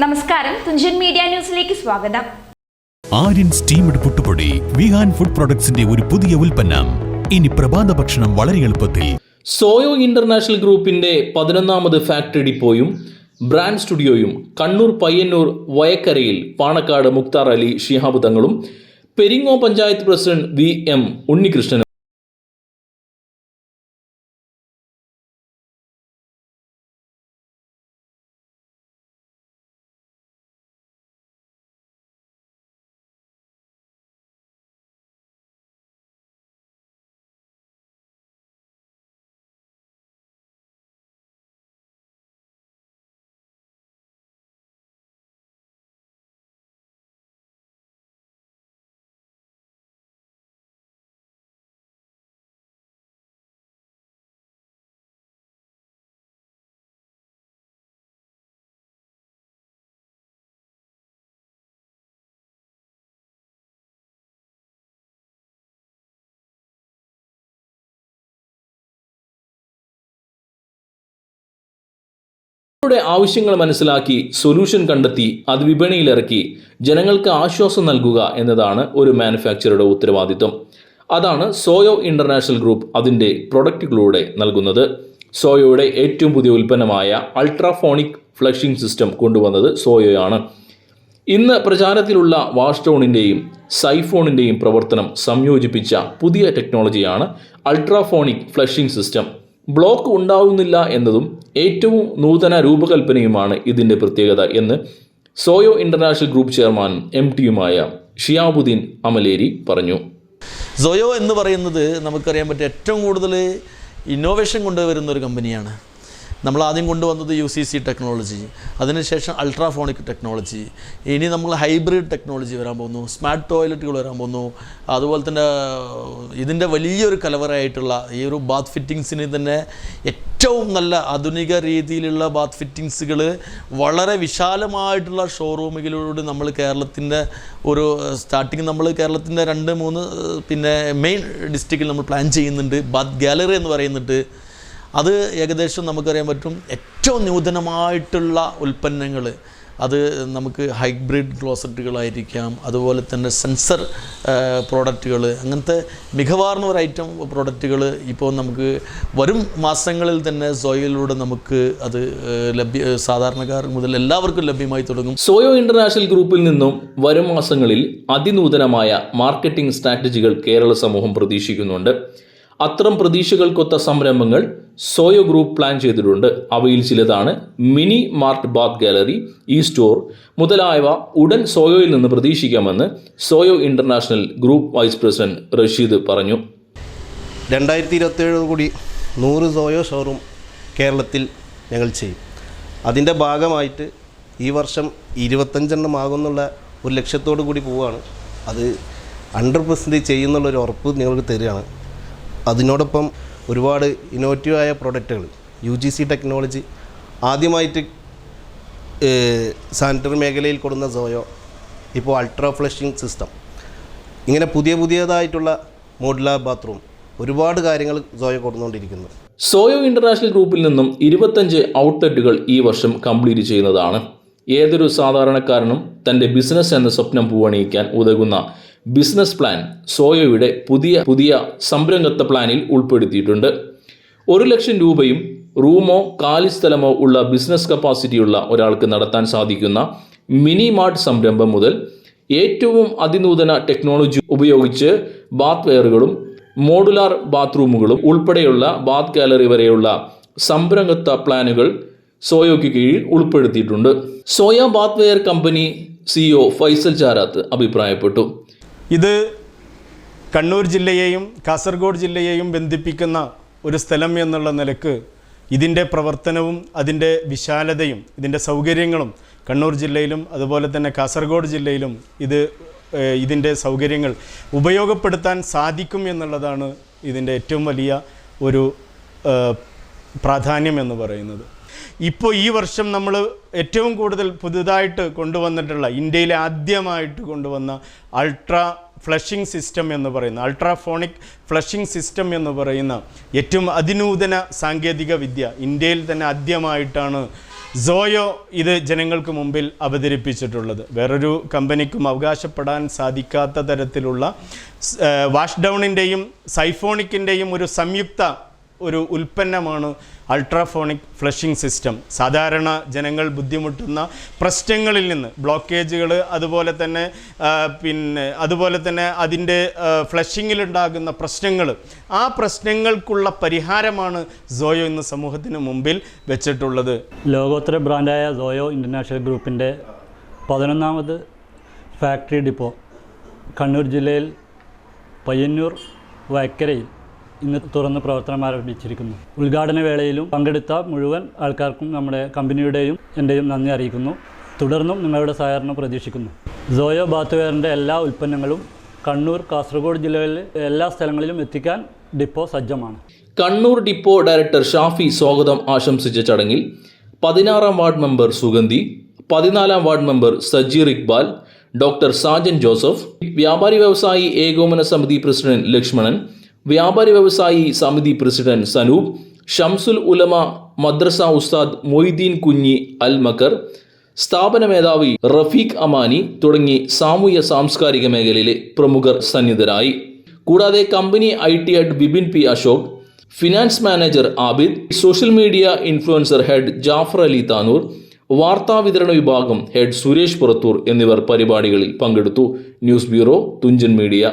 നമസ്കാരം. തുഞ്ചൻ മീഡിയ ന്യൂസിലേക്ക് സ്വാഗതം. ആര്യൻ സ്റ്റീംഡ് പുട്ടുപൊടി വിഹാൻ ഫുഡ് പ്രൊഡക്ട്സിന്റെ ഒരു പുതിയ ഉൽപ്പന്നം. ഇനി പ്രഭാത ഭക്ഷണം വളരെ എളുപ്പത്തിൽ. സോയോ ഇന്റർനാഷണൽ ഗ്രൂപ്പിന്റെ പതിനൊന്നാമത് ഫാക്ടറി ഡിപ്പോയും ബ്രാൻഡ് സ്റ്റുഡിയോയും കണ്ണൂർ പയ്യന്നൂർ വയക്കരയിൽ പാണക്കാട് മുക്താർ അലി ഷിഹാബ് തങ്ങളും Peringo panchayat president V M ഉണ്ണികൃഷ്ണനും യുടെ ആവശ്യങ്ങൾ മനസ്സിലാക്കി സൊല്യൂഷൻ കണ്ടെത്തി അത് വിപണിയിലിറക്കി ജനങ്ങൾക്ക് ആശ്വാസം നൽകുക എന്നതാണ് ഒരു മാനുഫാക്ചറുടെ ഉത്തരവാദിത്വം. അതാണ് സോയോ ഇന്റർനാഷണൽ ഗ്രൂപ്പ് അതിന്റെ പ്രൊഡക്റ്റുകളിലൂടെ നൽകുന്നത്. സോയോയുടെ ഏറ്റവും പുതിയ ഉൽപ്പന്നമായ അൾട്രാഫോണിക് ഫ്ലഷിംഗ് സിസ്റ്റം കൊണ്ടുവന്നത് സോയോയാണ്. ഇന്ന് പ്രചാരത്തിലുള്ള വാഷ്ടോണിന്റെയും സൈഫോണിന്റെയും പ്രവർത്തനം സംയോജിപ്പിച്ച പുതിയ ടെക്നോളജിയാണ് അൾട്രാഫോണിക് ഫ്ലഷിംഗ് സിസ്റ്റം ബ്ലോക്ക് ഉണ്ടാവുന്നില്ല എന്നതും ഏറ്റവും നൂതന രൂപകൽപ്പനയുമാണ് ഇതിന്റെ പ്രത്യേകത എന്ന് Soyo international group chairman M ടിയുമായ Shihabuddin Amaleri പറഞ്ഞു. സോയോ എന്ന് പറയുന്നത് നമുക്കറിയാൻ പറ്റിയ ഏറ്റവും കൂടുതൽ ഇന്നോവേഷൻ കൊണ്ടുവരുന്ന ഒരു കമ്പനിയാണ് നമ്മൾ ആദ്യം കൊണ്ടുവന്നത് യു സി സി ടെക്നോളജി അതിനുശേഷം അൾട്രാഫോണിക് ടെക്നോളജി ഇനി നമ്മൾ ഹൈബ്രിഡ് ടെക്നോളജി വരാൻ പോകുന്നു. സ്മാർട്ട് ടോയ്ലറ്റുകൾ വരാൻ പോകുന്നു. അതുപോലെ തന്നെ ഇതിന്റെ വലിയൊരു കലവറയായിട്ടുള്ള ഈ ഒരു ബാത്ത് ഫിറ്റിങ്സിന് തന്നെ ഏറ്റവും നല്ല ആധുനിക രീതിയിലുള്ള ബാത്ത് ഫിറ്റിങ്സുകൾ വളരെ വിശാലമായിട്ടുള്ള ഷോറൂമുകളിലൂടെ നമ്മൾ കേരളത്തിന്റെ ഒരു സ്റ്റാർട്ടിങ് നമ്മൾ കേരളത്തിന്റെ രണ്ട് മൂന്ന് പിന്നെ മെയിൻ ഡിസ്ട്രിക്റ്റിൽ നമ്മൾ പ്ലാൻ ചെയ്യുന്നുണ്ട്. ബാത്ത് ഗാലറി എന്ന് പറയുന്നുണ്ട്. അത് ഏകദേശം നമുക്കറിയാൻ പറ്റും ഏറ്റവും നൂതനമായിട്ടുള്ള ഉൽപ്പന്നങ്ങൾ. അത് നമുക്ക് ഹൈബ്രിഡ് ക്ലോസറ്റുകളായിരിക്കാം അതുപോലെ തന്നെ സെൻസർ പ്രോഡക്റ്റുകൾ അങ്ങനത്തെ മികവാർന്ന ഒരു ഐറ്റം പ്രോഡക്റ്റുകൾ ഇപ്പോൾ നമുക്ക് വരും മാസങ്ങളിൽ തന്നെ സോയിലൂടെ നമുക്ക് അത് ലഭ്യ സാധാരണക്കാർ മുതൽ എല്ലാവർക്കും ലഭ്യമായി തുടങ്ങും. സോയോ ഇന്റർനാഷണൽ ഗ്രൂപ്പിൽ നിന്നും വരും മാസങ്ങളിൽ അതിനൂതനമായ മാർക്കറ്റിംഗ് സ്ട്രാറ്റജികൾ കേരള സമൂഹം പ്രതീക്ഷിക്കുന്നുണ്ട്. അത്തരം പ്രതീക്ഷകൾക്കൊത്ത സംരംഭങ്ങൾ സോയോ ഗ്രൂപ്പ് പ്ലാൻ ചെയ്തിട്ടുണ്ട്. അവയിൽ ചിലതാണ് mini mart bath gallery e store മുതലായവ ഉടൻ സോയോയിൽ നിന്ന് പ്രതീക്ഷിക്കാമെന്ന് Soyo international group vice president Rasheed പറഞ്ഞു. രണ്ടായിരത്തി ഇരുപത്തേഴോട് കൂടി നൂറ് സോയോ ഷോറൂം കേരളത്തിൽ ഞങ്ങൾ ചെയ്യും. അതിന്റെ ഭാഗമായിട്ട് ഈ വർഷം ഇരുപത്തഞ്ചെണ്ണം ആകുന്നുള്ള ഒരു ലക്ഷ്യത്തോടു കൂടി പോവുകയാണ്. അത് ഹൺഡ്രഡ് പെർസെന്റേജ് ചെയ്യുന്നുള്ളൊരു ഉറപ്പ് നിങ്ങൾക്ക് തരികയാണ്. അതിനോടൊപ്പം ഒരുപാട് ഇന്നോവേറ്റീവായ പ്രോഡക്റ്റുകൾ യു ജി സി ടെക്നോളജി ആദ്യമായിട്ട് സാനിറ്ററി മേഖലയിൽ കൊടുക്കുന്ന സോയോ ഇപ്പോൾ അൾട്രാ ഫ്ലഷിംഗ് സിസ്റ്റം ഇങ്ങനെ പുതിയ പുതിയതായിട്ടുള്ള മോഡുലാർ ബാത്റൂം ഒരുപാട് കാര്യങ്ങൾ സോയോ കൊടുത്തുകൊണ്ടിരിക്കുന്നു സോയോ ഇന്റർനാഷണൽ ഗ്രൂപ്പിൽ നിന്നും ഇരുപത്തഞ്ച് ഔട്ട്ലെറ്റുകൾ ഈ വർഷം കംപ്ലീറ്റ് ചെയ്യുന്നതാണ്. ഏതൊരു സാധാരണക്കാരനും തന്റെ ബിസിനസ് എന്ന സ്വപ്നം പൂവണിയിക്കാൻ ഉതകുന്ന ബിസിനസ് പ്ലാൻ സോയോയുടെ പുതിയ പുതിയ സംരംഭത്വ പ്ലാനിൽ ഉൾപ്പെടുത്തിയിട്ടുണ്ട്. ഒരു ലക്ഷം രൂപയും റൂമോ കാലിസ്ഥലമോ ഉള്ള ബിസിനസ് കപ്പാസിറ്റിയുള്ള ഒരാൾക്ക് നടത്താൻ സാധിക്കുന്ന മിനി മാർട്ട് സംരംഭം മുതൽ ഏറ്റവും അതിനൂതന ടെക്നോളജി ഉപയോഗിച്ച് ബാത്ത് വെയറുകളും മോഡുലാർ ബാത്റൂമുകളും ഉൾപ്പെടെയുള്ള ബാത്ത് ഗാലറി വരെയുള്ള സംരംഭത്വ പ്ലാനുകൾ സോയോയ്ക്ക് കീഴിൽ ഉൾപ്പെടുത്തിയിട്ടുണ്ട്. Soya bathware company CEO Faisal Charath അഭിപ്രായപ്പെട്ടു. ഇത് കണ്ണൂർ ജില്ലയെയും കാസർഗോഡ് ജില്ലയെയും ബന്ധിപ്പിക്കുന്ന ഒരു സ്ഥലം എന്നുള്ള നിലയ്ക്ക് ഇതിന്റെ പ്രവർത്തനവും അതിന്റെ വിശാലതയും ഇതിന്റെ സൗകര്യങ്ങളും കണ്ണൂർ ജില്ലയിലും അതുപോലെ തന്നെ കാസർഗോഡ് ജില്ലയിലും ഇത് ഇതിന്റെ സൗകര്യങ്ങൾ ഉപയോഗപ്പെടുത്താൻ സാധിക്കും എന്നുള്ളതാണ് ഇതിന്റെ ഏറ്റവും വലിയ ഒരു പ്രാധാന്യം എന്ന് പറയുന്നത്. ഇപ്പോൾ ഈ വർഷം നമ്മൾ ഏറ്റവും കൂടുതൽ പുതുതായിട്ട് കൊണ്ടുവന്നിട്ടുള്ള ഇന്ത്യയിലെ ആദ്യമായിട്ട് കൊണ്ടുവന്ന അൾട്രാ ഫ്ലഷിംഗ് സിസ്റ്റം എന്ന് പറയുന്ന അൾട്രാഫോണിക് ഫ്ലഷിംഗ് സിസ്റ്റം എന്ന് പറയുന്ന ഏറ്റവും അതിനൂതന സാങ്കേതിക വിദ്യ ഇന്ത്യയിൽ തന്നെ ആദ്യമായിട്ടാണ് സോയോ ഇത് ജനങ്ങൾക്ക് മുമ്പിൽ അവതരിപ്പിച്ചിട്ടുള്ളത്. വേറൊരു കമ്പനിക്കും അവകാശപ്പെടാൻ സാധിക്കാത്ത തരത്തിലുള്ള വാഷ്ഡൗണിന്റെയും സൈഫോണിക്കിന്റെയും ഒരു സംയുക്ത ഒരു ഉൽപ്പന്നമാണ് അൾട്രാഫോണിക് ഫ്ലഷിംഗ് സിസ്റ്റം. സാധാരണ ജനങ്ങൾ ബുദ്ധിമുട്ടുന്ന പ്രശ്നങ്ങളിൽ നിന്ന് ബ്ലോക്കേജുകൾ അതുപോലെ തന്നെ പിന്നെ അതുപോലെ തന്നെ അതിന്റെ ഫ്ലഷിങ്ങിലുണ്ടാകുന്ന പ്രശ്നങ്ങൾ. ആ പ്രശ്നങ്ങൾക്കുള്ള പരിഹാരമാണ് സോയോ ഇന്ന് സമൂഹത്തിന് മുമ്പിൽ വെച്ചിട്ടുള്ളത്. ലോകോത്തര ബ്രാൻഡായ സോയോ ഇന്റർനാഷണൽ ഗ്രൂപ്പിന്റെ പതിനൊന്നാമത് ഫാക്ടറി ഡിപ്പോ കണ്ണൂർ ജില്ലയിൽ പയ്യന്നൂർ വയക്കരയിൽ ഇന്ന് തുറന്ന് പ്രവർത്തനം ആരംഭിച്ചിരിക്കുന്നു. ഉദ്ഘാടന വേളയിലും പങ്കെടുത്ത മുഴുവൻ ആൾക്കാർക്കും നമ്മുടെ കമ്പനിയുടെയും എന്റെയും നന്ദി അറിയിക്കുന്നു. തുടർന്നും നിങ്ങളുടെ സഹകരണം പ്രതീക്ഷിക്കുന്നു. സോയോ ബാത്തുവെയറിന്റെ എല്ലാ ഉൽപ്പന്നങ്ങളും കണ്ണൂർ കാസർഗോഡ് ജില്ലകളിലെ എല്ലാ സ്ഥലങ്ങളിലും എത്തിക്കാൻ ഡിപ്പോ സജ്ജമാണ്. കണ്ണൂർ ഡിപ്പോ ഡയറക്ടർ ഷാഫി സ്വാഗതം ആശംസിച്ച ചടങ്ങിൽ പതിനാറാം വാർഡ് മെമ്പർ സുഗന്ധി പതിനാലാം ward member Sajeer Iqbal doctor Sajan Joseph വ്യാപാരി വ്യവസായി ഏകോപന സമിതി പ്രസിഡന്റ് ലക്ഷ്മണൻ വ്യാപാരി വ്യവസായി സമിതി പ്രസിഡന്റ് സനൂപ് ഷംസുൽ ഉലമ മദ്രസ ഉസ്താദ് മൊയ്തീൻ കുഞ്ഞി അൽ മക്കർ സ്ഥാപന മേധാവി റഫീഖ് അമാനി തുടങ്ങി സാമൂഹ്യ സാംസ്കാരിക മേഖലയിലെ പ്രമുഖർ സന്നിധരായി. കൂടാതെ company I T head Bibin P Ashok finance manager Abid social media influencer head Jafar Ali Tanur വാർത്താ വിതരണ വിഭാഗം ഹെഡ് സുരേഷ് പുറത്തൂർ എന്നിവർ പരിപാടികളിൽ പങ്കെടുത്തു. News bureau Thunchan media.